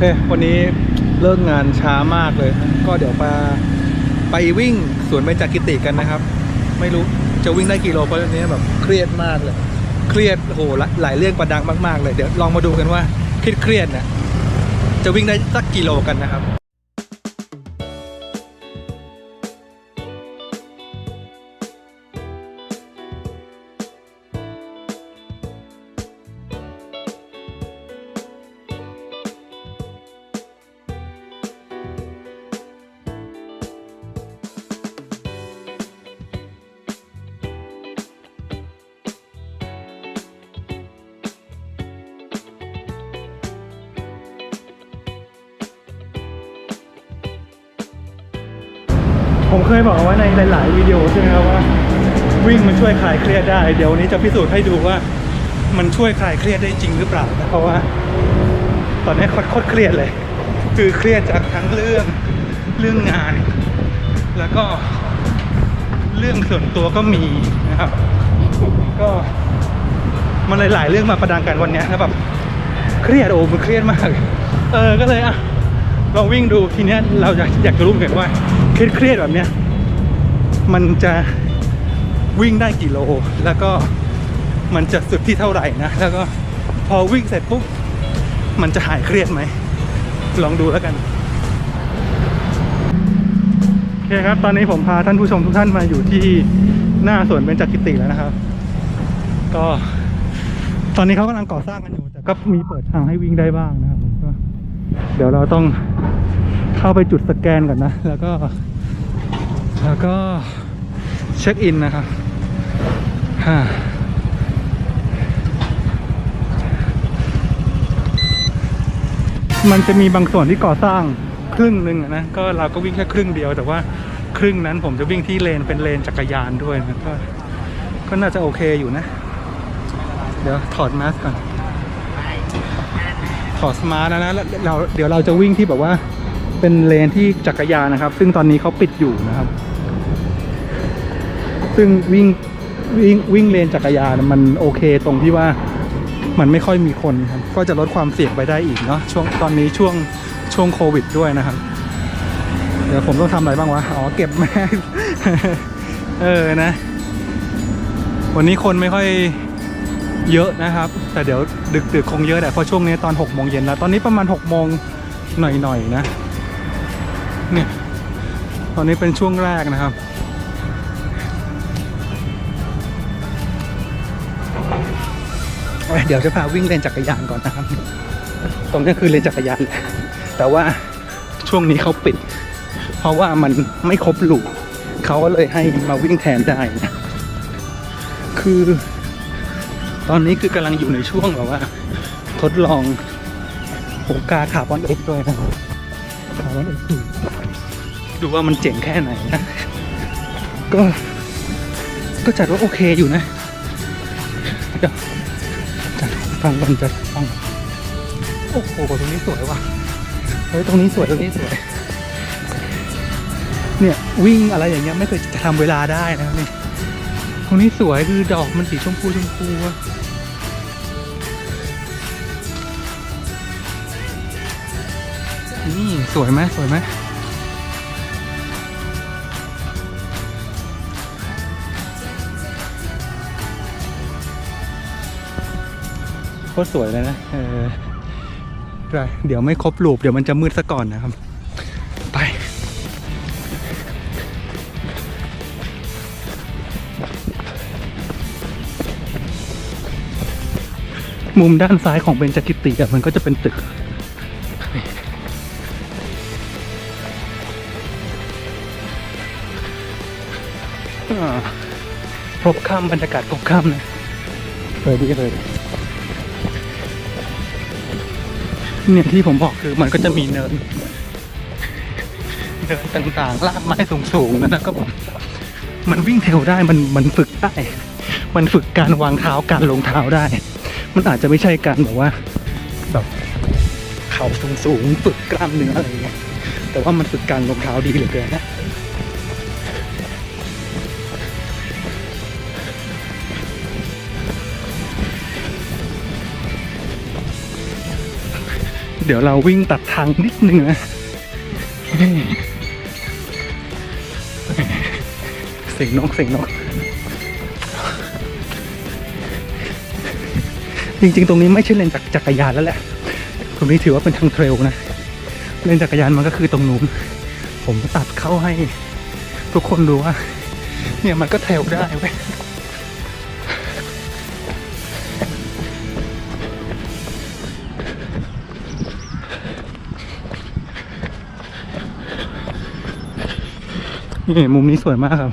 อเค วันนี้เลิกงานช้ามากเลย ก็เดี๋ยวไปไปวิ่งสวนเบญจกิติกันนะครับ ไม่รู้จะวิ่งได้กี่โลเพราะวันนี้แบบเครียดมากเลย เครียดโหหลายเรื่องประดังมากๆเลยเดี๋ยวลองมาดูกันว่าเครียดเครียดๆเนี่ยจะวิ่งได้สักกี่โลกันนะครับ เคยบอกเอาไว้ในหลาย ๆ วิดีโอใช่ไหมครับว่า วิ่งมันช่วยคลายเครียดได้ เดี๋ยววันนี้จะพิสูจน์ให้ดูว่ามันช่วยคลายเครียดได้จริงหรือเปล่านะเพราะว่า ตอนนี้โคตรเครียดเลย คือเครียดจากทั้งเรื่องเรื่องงาน แล้วก็เรื่องส่วนตัวก็มีนะครับ ก็มันหลาย ๆ เรื่องมาประดังกันวันนี้ยแล้วแบบเครียดโอ้มันเครียดมาก เออก็เลยอะลองวิ่งดูทีเนี้ยเราอยากอยากจะรู้เหมือนกันว่า เครียดๆแบบเนี้ยมันจะวิ่งได้กี่โล แล้วก็มันจะสุดที่เท่าไหร่นะ แล้วก็พอวิ่งเสร็จปุ๊บมันจะหายเครียดไหม ลองดูแล้วกัน โอเคครับ ตอนนี้ผมพาท่านผู้ชมทุกท่านมาอยู่ที่หน้าสวนเบญจกิติแล้วนะครับ ก็ ตอนนี้เขากำลังก่อสร้างกันอยู่ แต่ก็มีเปิดทางให้วิ่งได้บ้างนะครับผมก็เดี๋ยวเราต้องเข้าไปจุดสแกนก่อนนะ แล้วก็ แล้วก็เช็คอินนะครับฮ่ามันจะมีบางส่วนที่ก่อสร้างครึ่งหนึ่งนะก็เราก็วิ่งแค่ครึ่งเดียวแต่ว่าครึ่งนั้นผมจะวิ่งที่เลนเป็นเลนจักรยานด้วยนะก็ก็น่าจะโอเคอยู่นะ เดี๋ยวถอดมาสก์ก่อนถอดสมาร์ทนะนะแล้วเราเดี๋ยวเราจะวิ่งที่แบบว่าเป็นเลนที่จักรยานนะครับ ซึ่งตอนนี้เขาปิดอยู่นะครับ ซึ่งวิ่งวิ่งวิ่งเลนจักรยานมันโอเคตรงที่ว่ามันไม่ค่อยมีคนครับก็จะลดความเสี่ยงไปได้อีกเนาะช่วงตอนนี้ช่วงช่วงโควิดด้วยนะครับ เดี๋ยวผมต้องทำอะไรบ้างวะ อ๋อ เก็บแมสเออนะ วันนี้คนไม่ค่อยเยอะนะครับ แต่เดี๋ยวดึกดึกๆคงเยอะแหละเพราะช่วงนี้ตอนหกโมงเย็นแล้ว ตอนนี้ประมาณหกโมงหน่อยๆนะ เนี่ย ตอนนี้เป็นช่วงแรกนะครับ เดี๋ยวจะพาวิ่งเลนจักรยานก่อนนะครับ ตรงนี้คือเลนจักรยานแหละแต่ว่าช่วงนี้เขาปิด เพราะว่ามันไม่ครบลูกเขาก็เลยให้มาวิ่งแทนได้นะคือ ตอนนี้คือกำลังอยู่ในช่วงแบบว่า ทดลองโอกาคาร์บอนเอ็กซ์ด้วยนะคาร์บอนเอ็กซ์ดูดูว่ามันเจ๋งแค่ไหนนะก็ก็จัดว่าโอเคอยู่นะเดี๋ยวจัด ฟังกันจัดฟังโอ้โหตรงนี้สวยว่ะเฮ้ยตรงนี้สวยตรงนี้สวย เนี่ยวิ่งอะไรอย่างเงี้ยไม่เคยจะทำเวลาได้นะนี่ตรงนี้สวยคือดอกมันสีชมพูชมพูอะนี่สวยไหมสวยไหม โคตรสวยเลยนะเออได้เดี๋ยวไม่ครบรูปเดี๋ยวมันจะมืดซะก่อนนะครับ ไป มุมด้านซ้ายของเบญจกิติอะมันก็จะเป็นตึกอ่าพบค่ำบรรยากาศพบค่ำนะเลยดีเลย เนี่ยที่ผมบอกคือมันก็จะมีเนินเนินต่างๆ ลากไม้สูงๆนะก็บอกมันวิ่งเทรลได้มันมันฝึกได้ มันฝึกการวางเท้าการลงเท้าได้ มันอาจจะไม่ใช่การแบบว่าแบบเข่าสูงๆฝึกกล้ามเนื้ออะไรอย่างเงี้ยแต่ว่ามันฝึกการลงเท้าดีเหลือเกินนะ ดดี๋ยวเราวิ่งตัดทางนิดนึงนะนี่เสียงนกเสียงนก จริงๆ ตรงนี้ไม่ใช่เลนจักจักรยานแล้วแหละ ตรงนี้ถือว่าเป็นทางเทรลนะ เลนจักรยานมันก็คือตรงนู้น ผมตัดเข้าให้ ทุกคนดูว่า เนี่ยมันก็เทรลได้เว้ย นี่มุมนี้สวยมากครับ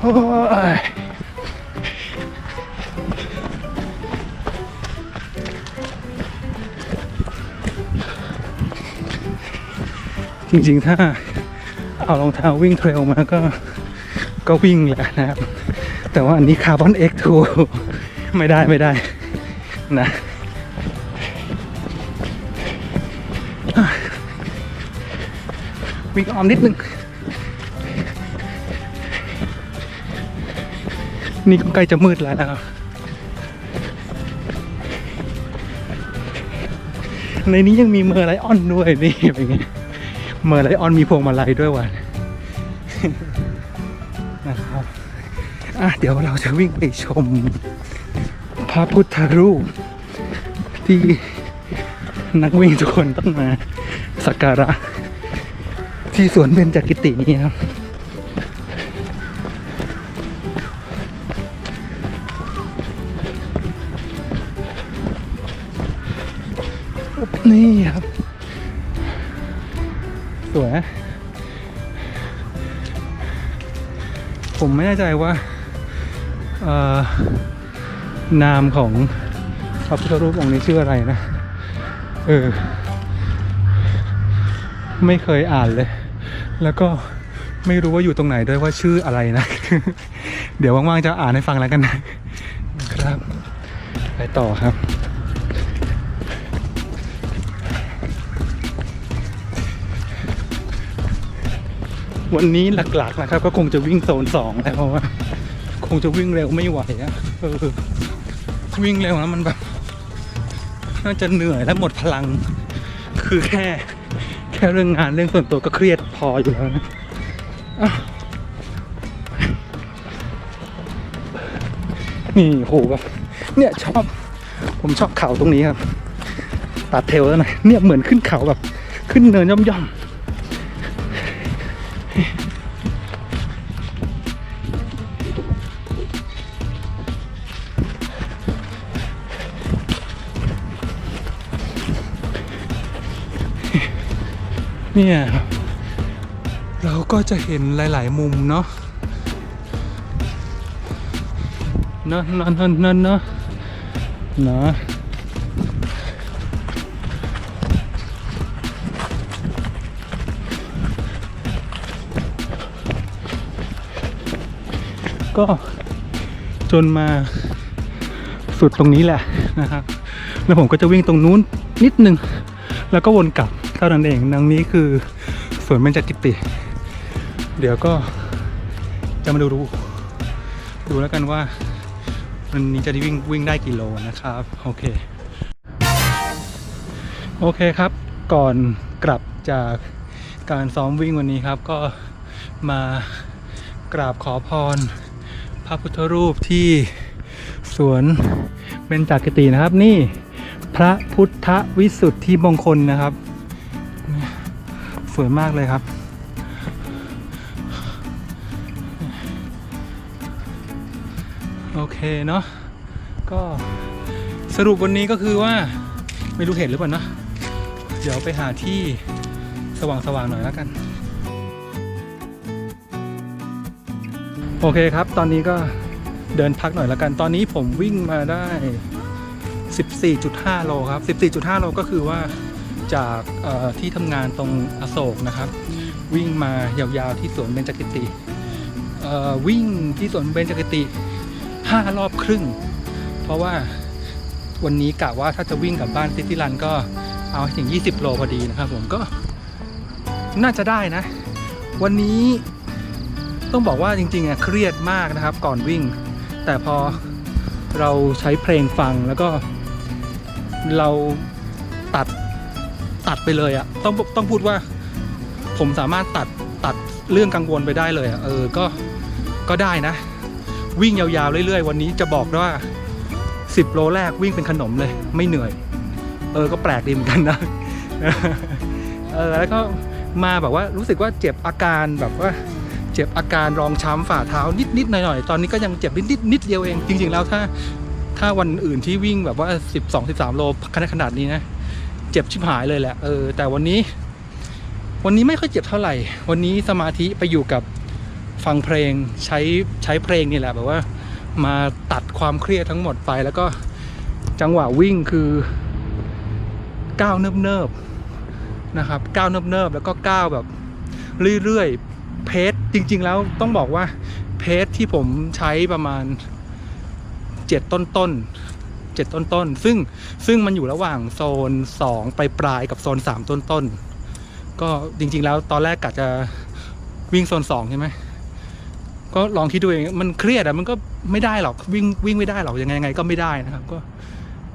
โอ้ยจริงๆ ถ้าเอารองเท้าวิ่งเทรลมาก็ก็วิ่งแหละนะครับ แต่ว่าอันนี้คาร์บอนเอ็กทูไม่ได้ไม่ได้นะวิ่งออมนิดนึง นี่ก็ใกล้จะมืดแล้วนะครับ ในนี้ยังมีเมอร์ไลออนด้วยนี่เป็นไงเมอร์ไลออนมีพวงมาลัยด้วยว่ะนะครับ อะเดี๋ยวเราจะวิ่งไปชม พระพุทธรูป ที่นักวิ่งทุกคนต้องมาสักการะ ที่สวนเบญจกิตินี้ครับนี่ครับ สวย ผมไม่แน่ใจว่า นามของพระพุทธรูปองค์นี้ชื่ออะไรนะ เออ ไม่เคยอ่านเลย แล้วก็ไม่รู้ว่าอยู่ตรงไหนด้วยว่าชื่ออะไรนะ เดี๋ยวว่างๆจะอ่านให้ฟังแล้วกันนะครับ ไปต่อครับวันนี้หลักๆนะครับ ก็คงจะวิ่งโซนสองแล้วเพราะว่า คงจะวิ่งเร็วไม่ไหวอะเออวิ่งเร็วแล้วมันแบบน่าจะเหนื่อยและหมดพลัง คือแค่ แค่เรื่องงานเรื่องส่วนตัวก็เครียดพออยู่แล้วนะนี่โหแบบเนี่ยชอบผมชอบเขาตรงนี้ครับ ตัดเทลแล้วหน่อยเนี่ยเหมือนขึ้นเขาแบบ ขึ้นเนินย่อมๆ เนี่ยครับเราก็จะเห็นหลาย ๆ มุมเนาะเนอะเนอะเนอะเนอะเนอะเนอะก็จนมาสุดตรงนี้แหละนะครับแล้วผมก็จะวิ่งตรงนู้นนิดนึง แล้วก็วนกลับ ท่านั้นเองดังนี้คือสวนเบญจกิติ เดี๋ยวก็จะมาดูดูดูแล้วกันว่าวันนี้จะได้วิ่งวิ่งได้กี่โลนะครับ โอเค โอเคครับ ก่อนกลับจากการซ้อมวิ่งวันนี้ครับ ก็มากราบขอพร พระพุทธรูปที่สวนเบญจกิตินะครับ นี่พระพุทธวิสุทธิมงคลนะครับ สวยมากเลยครับ โอเคเนาะก็สรุปวันนี้ก็คือว่าไม่รู้เห็นหรือเปล่านะเดี๋ยวไปหาที่สว่างๆหน่อยแล้วกัน โอเคครับ ตอนนี้ก็เดินพักหน่อยแล้วกัน ตอนนี้ผมวิ่งมาได้ 14.5 โลครับ 14.5 โลก็คือว่า จากที่ทำงานตรงอโศกนะครับ วิ่งมายาวๆที่สวนเบญจกิติวิ่งที่สวนเบญจกิติ5รอบครึ่ง เพราะว่าวันนี้กะว่าถ้าจะวิ่งกลับบ้านซิตี้รันก็เอาถึง 20 โลพอดีนะครับผมก็น่าจะได้นะ วันนี้ต้องบอกว่าจริงๆอะเครียดมากนะครับ ก่อนวิ่ง แต่พอเราใช้เพลงฟังแล้วก็เราตัด ตัดไปเลยอะต้องต้องพูดว่า ผมสามารถตัดตัดเรื่องกังวลไปได้เลยอะเออก็ก็ได้นะ วิ่งยาวๆเรื่อยๆ วันนี้จะบอกว่า 10 โลแรกวิ่งเป็นขนมเลย ไม่เหนื่อย เออก็แปลกดีเหมือนกันนะเออแล้วก็มาแบบว่ารู้สึกว่าเจ็บอาการแบบว่าเจ็บอาการรองช้ำฝ่าเท้านิดๆหน่อยๆตอนนี้ก็ยังเจ็บนิดนิดนิดเดียวเองจริง ๆ แล้วถ้าถ้าวันอื่นที่วิ่งแบบว่า 12 13 โลขนาดขนาดนี้นะ เจ็บชิบหายเลยแหละเออแต่วันนี้ วันนี้ไม่ค่อยเจ็บเท่าไหร่ วันนี้สมาธิไปอยู่กับฟังเพลงใช้ใช้เพลงนี่แหละแบบว่า มาตัดความเครียดทั้งหมดไปแล้วก็จังหวะวิ่งคือก้าวเนิบๆนะครับก้าวเนิบๆแล้วก็ก้าวแบบเรื่อยๆเพจจริง ๆ แล้วต้องบอกว่าเพจที่ผมใช้ประมาณเจ็ดต้นๆ เจ็ดต้นซึ่งซึ่งมันอยู่ระหว่างโซน2ไปปลายกับโซน 3 ต้นต้นๆก็จริง ๆ แล้วตอนแรกกะจะวิ่งโซน 2 ใช่ไหมก็ลองคิดดูเองมันเครียดอะมันก็ไม่ได้หรอกวิ่งวิ่งไม่ได้หรอกยังไงไงก็ไม่ได้นะครับ ก็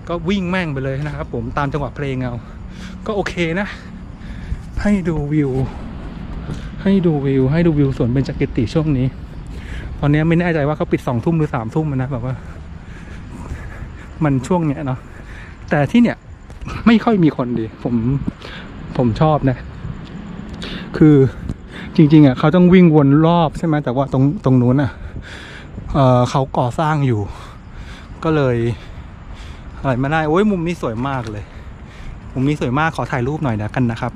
ก็วิ่งแม่งไปเลยนะครับ ผมตามจังหวะเพลงเอาก็โอเคนะ ให้ดูวิว ให้ดูวิว ให้ดูวิวสวนเบญจกิติช่วงนี้ ตอนนี้ไม่แน่ใจว่าเขาปิดสองทุ่มหรือสามทุ่มนะแบบว่า มันช่วงเนี้ยเนาะแต่ที่เนี่ยไม่ค่อยมีคนดี ผมผมชอบนะ คือจริง ๆอะเขาต้องวิ่งวนรอบใช่ไหมแต่ว่าตรงตรงนู้นอะเออเขาก่อสร้างอยู่ ก็เลยอะไรไม่ได้โอ้ยมุมนี้สวยมากเลย มุมนี้สวยมากขอถ่ายรูปหน่อยนะกันนะครับ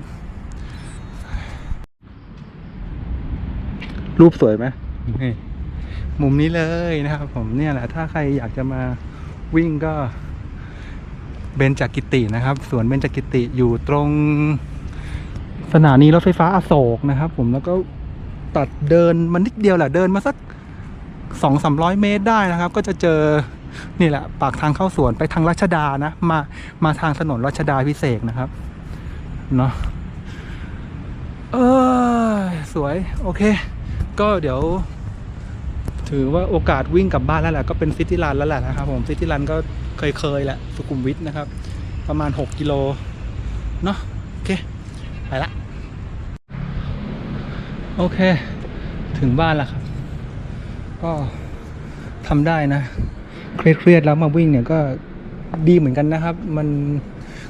รูปสวยไหมมุมนี้เลยนะครับ ผมเนี่ยแหละถ้าใครอยากจะมา วิ่งก็เบญจากกิตินะครับสวนเบญจากกิติอยู่ตรงสถานีรถไฟฟ้าอโศกนะครับ ผมแล้วก็ตัดเดินมานิดเดียวแหละเดินมาสักสองสามร้อยเมตรได้นะครับ ก็จะเจอนี่แหละ ปากทางเข้าสวนไปทางรัชดานะ มามาทางถนนรัชดาพิเศษนะครับเนาะเออสวย โอเค ก็เดี๋ยว ถือว่าโอกาสวิ่งกลับบ้านแล้วแหละก็เป็นซิตี้รันแล้วแหละนะครับผมซิตี้รันก็เคยๆแหละสุขุมวิทนะครับ ประมาณ 6 กิโลเนาะโอเค ไปละ โอเค ถึงบ้านแล้วครับ ก็ทำได้นะ เครียดเครียดๆแล้วมาวิ่งเนี่ยก็ดีเหมือนกันนะครับ มัน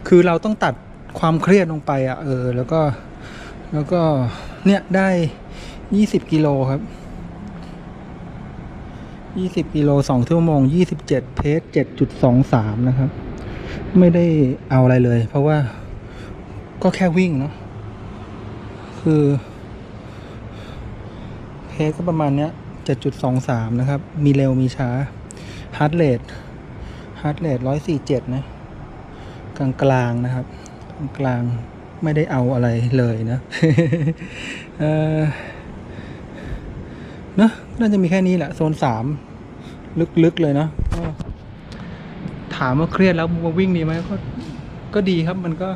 คือเราต้องตัดความเครียดลงไปอะ่ะเออ แล้วก็แล้วก็เนี่ยได้ 20 กิโลครับ ยี่สิบกิโลสองชั่วโมงยี่สิบเจ็ดเพจเจ็ดจุดสองสามนะครับ ไม่ได้เอาอะไรเลย เพราะว่าก็แค่วิ่งเนาะคือเพจก็ประมาณเนี้ยเจ็ดจุดสองสามนะครับ มีเร็วมีช้าฮาร์ดเรทฮาร์ดเรทร้อยสี่เจ็ดนะ กลางกลางนะครับ กลางไม่ได้เอาอะไรเลยนะ เออ น่าจะมีแค่นี้แหละโซนสามลึกๆเลยเนาะถามว่าเครียดแล้วมาวิ่งดีไหมก็ก็ดีครับมันก็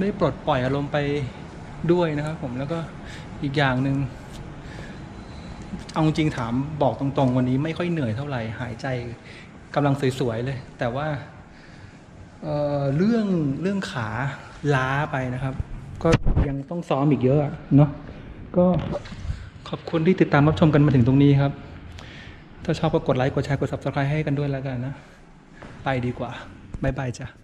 ได้ปลดปล่อยอารมณ์ไปด้วยนะครับ ผมแล้วก็อีกอย่างหนึ่งเอาจริงถามบอกตรงๆ วันนี้ไม่ค่อยเหนื่อยเท่าไหร่หายใจกำลังสวยๆเลย แต่ว่าเเรื่องเรื่องขาล้าไปนะครับ ก็ยังต้องซ้อมอีกเยอะเนาะก็ ขอบคุณที่ติดตามรับชมกันมาถึงตรงนี้ครับ ถ้าชอบก็กดไลค์ กดแชร์ กด subscribe ให้กันด้วยแล้วกันนะ ไปดีกว่า บ๊ายบายจ้ะ